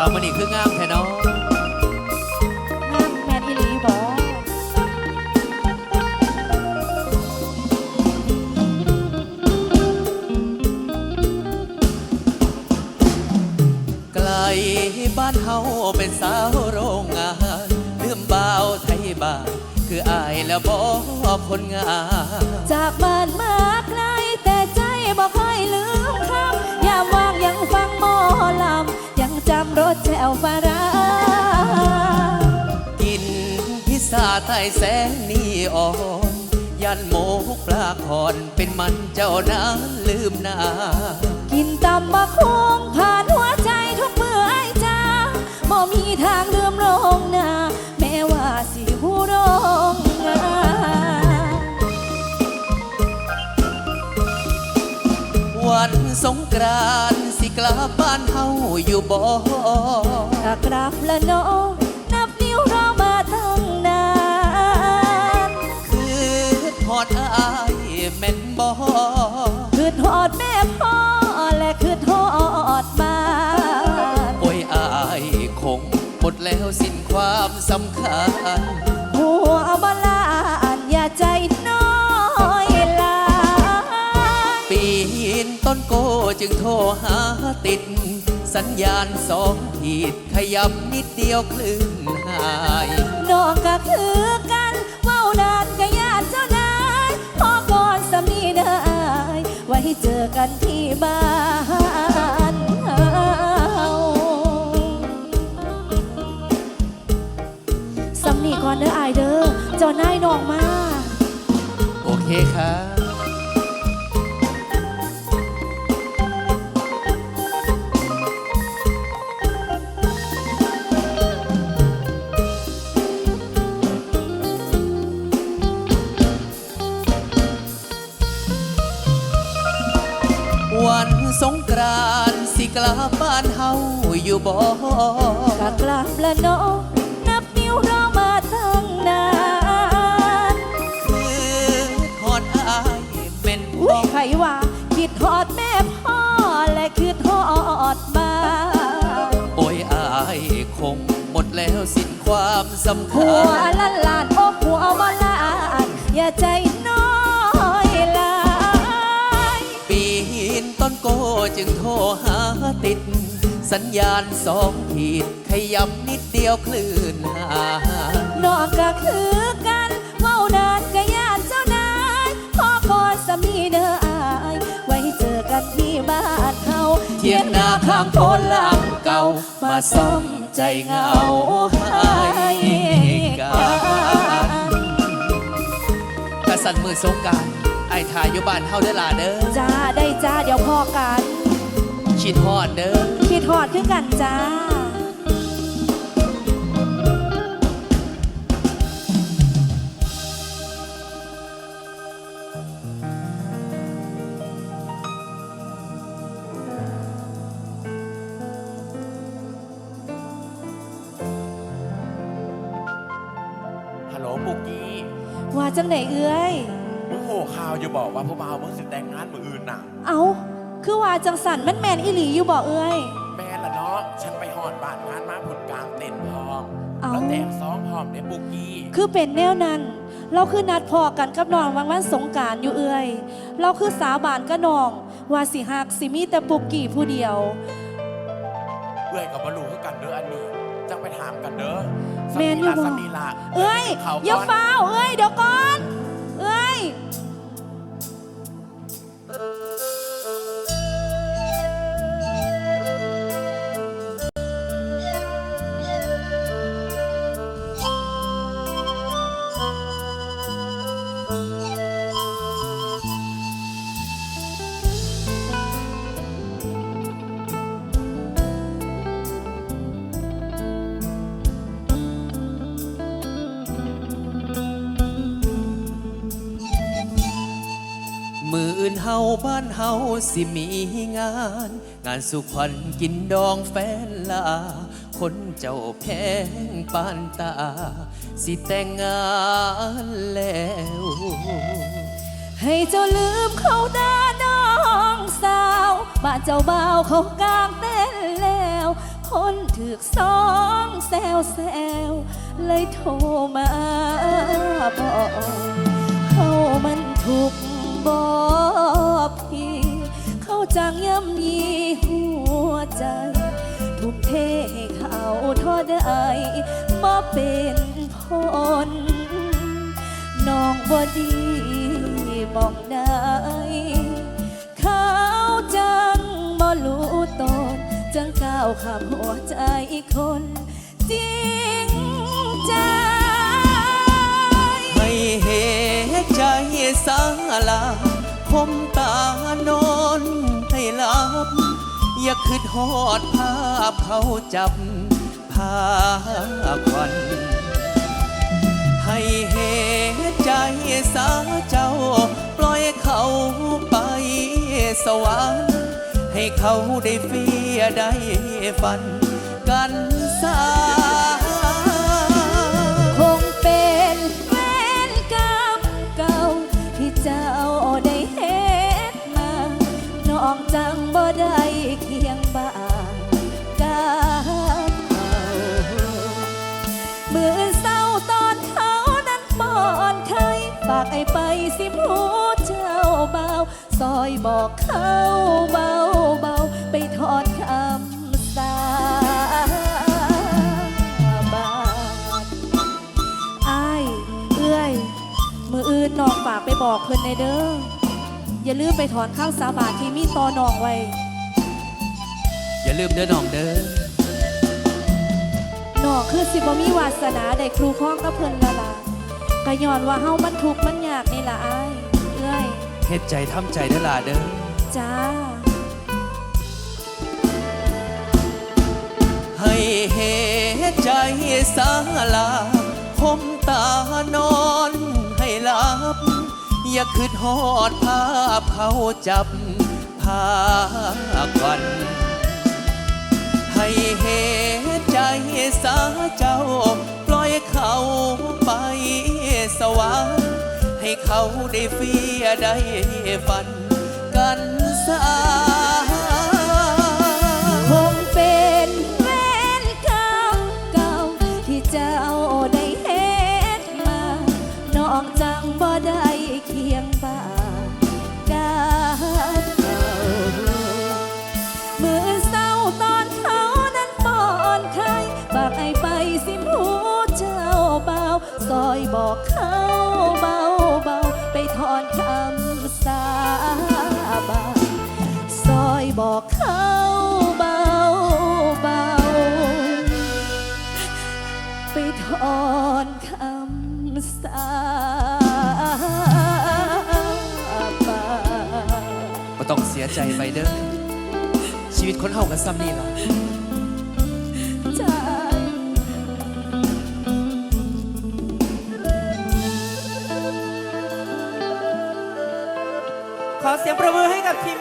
าวมันนี่คืองามแท้เนาะงามแมนอีหลีบอไกลบ้านเฮาเป็นสาวโรงงานลืมบ่าวไทยบ้านคืออายแล้วบ่คนงามจากบ้านมาไกลแต่ใจบ่เคยลืม วฟ้ารากินพิซซ่าใต้แสงนีออนยันโมกปลาคอนเป็นมันเจ้านั้นลืมนา กินตำมะคงผ่านหัวใจทุกเมื่อไอจ้าบ่มีทางลืมลงนาแม้ว่าสิหูดงงาวันสงกราน กลับบ้านเฮาอยู่บ่ถ้ากลับละเนาะนับนิ้วรอมาทั้งนานคือทอดอายแม่นบ่คือทอดแม่พ่อและคือทอดบ้านโอ้ยอายคงหมดแล้วสิ้นความสำคัญหัวบลานอย่าใจ จึงโทรหาติด สัญญาณสองขีดขยับนิดเดียวคลื่นหายน้องก็คือกันเว้านานก็ญาติเจ้านายพอก่อนสามีนายไว้เจอกันที่บ้านเฮาสำนีก่อนเด้ออายเด้อเจ้านายน้องมา โอเคครับ วันสงกรานต์สิกลับบ้านเฮาอยู่บ่กะกลับละเนาะนับนิ้วรอมาตั้งนานคือทอดอายเป็นอุ้บ่ยใครว่าคิดทอดแม่พ่อและคือทอดบ้านโอ้ยอายคงหมดแล้วสิ้นความสำหัคัวญละลานโอ้หัวบลานอย่าใจ นต้นโกจึงโทรหาติด สัญญาณสองขีด ขยับนิดเดียวคลื่นหายนอกก็คือกันเว้านานก็ญาติเจ้านายพ่อก่อนสามีเด้ออาย ไว้เจอกันที่บ้านเฮาเทียงนาข้างโพนหลังเก่า มาซ่อมใจเหงาให้กันกษัตริย์มือสงกราร ไอ้ทายอยู่บ้านเฮาเด้อล่ะเด้อจ้าได้จ้าเดี๋ยวพอกันคิดฮอดเด้อคิดทอดคือกันจ้า ฮัลโหลปุกกี้ว่าจังไหนเอ้ย มึงโหข่าวอยู่บอกว่าผู้บ่าวมึงสิแต่งงานมืออื่นน่ะ เอา คือว่าจังสันมันแมนอีหลีอยู่บอกเอ้ย แม่ละเนาะฉันไปหอดบ้านงานมาผลกลางเต็นท์พร้อมเอ้า แล้วแจกซองพร้อมในปุกกี้คือเป็นแนวนั้น เราคือนัดพอกันกับน้องวันวันสงกรารอยู่เอ้ยเราคือสาบานกับน้อง ว่าสิหักสิมีแต่ปุกกี้ผู้เดียวเอื้อยกับบลูคือกันเด้ออันนี้จังไปถามกันเด้อแม่นอยู่บ่สมีละเอ้ยเขาอย่าก่อน ฟ้าวเอ้ยเดี๋ยวก่อน มืออื่นเฮาบ้านเฮาสิมีงาน งานสุขวัญกินดองแฟนลา คนเจ้าแพงปานตา สิแต่งงานแล้ว ให้เจ้าลืมเขาหน้าน้องสาวบ้านเจ้าบ่าวเขากางเต้นแล้ว คนถึกสองแซวแซวเลยโทรมาบอกเฮามันถูก ข์บ่พี่ เขาจังย่ำยีหัวใจ ทุ่มเทให้เขาทอได้บ่เป็นผลน้องบ่ดีมองได้เขาจังบ่รู้ตนจังก้าวข้ามหัวใจคน จริงใจ สาลาคมตานอนให้หลับ อย่าคิดฮอดภาพเขาจับพาควัน ให้เหตุใจสาเจ้า ปล่อยเขาไปสวรรค์ให้เขาได้เฟียได้ฝันกันสา มือเศร้าตอนเขานั้นป้อนไข่ฝากไอ้ไปสิผู้เจ้าเบาซอยบอกเขาเบาเบาไปทอดคำสาบานอายเอื้อย มืออื่นนองฝากไปบอกเพิ่อนในเด้ออย่าลืมไปถอนข้าวสาบานที่มีต่อนองไว้ อย่าลืมเด้อน้องเด้อ น้องคือสิบ่มีวาสนาได้ครูข้องกับเพิ่นละล่ะก็ย้อนว่าเฮามันทุกข์มันยากนี่ล่ะอายเอื้อยเฮ็ดใจทำใจเด้อล่ะเด้อ จ้า ให้เหตุใจสาลาคมตานอนให้หลับ อย่าคิดฮอดภาพเขาจับพาควัน ให้เหตุ ใจสาเจ้า ปล่อยเขาไปสวรรค์ให้เขาได้เฟียได้ฝันกันสา บอกเขาเบาเบาไปถอนคำสาบานบ่ต้องเสียใจไปเด้อชีวิตคนเฮากันซ้ำนี่ล่ะใจขอเสียงประมือให้กับทีม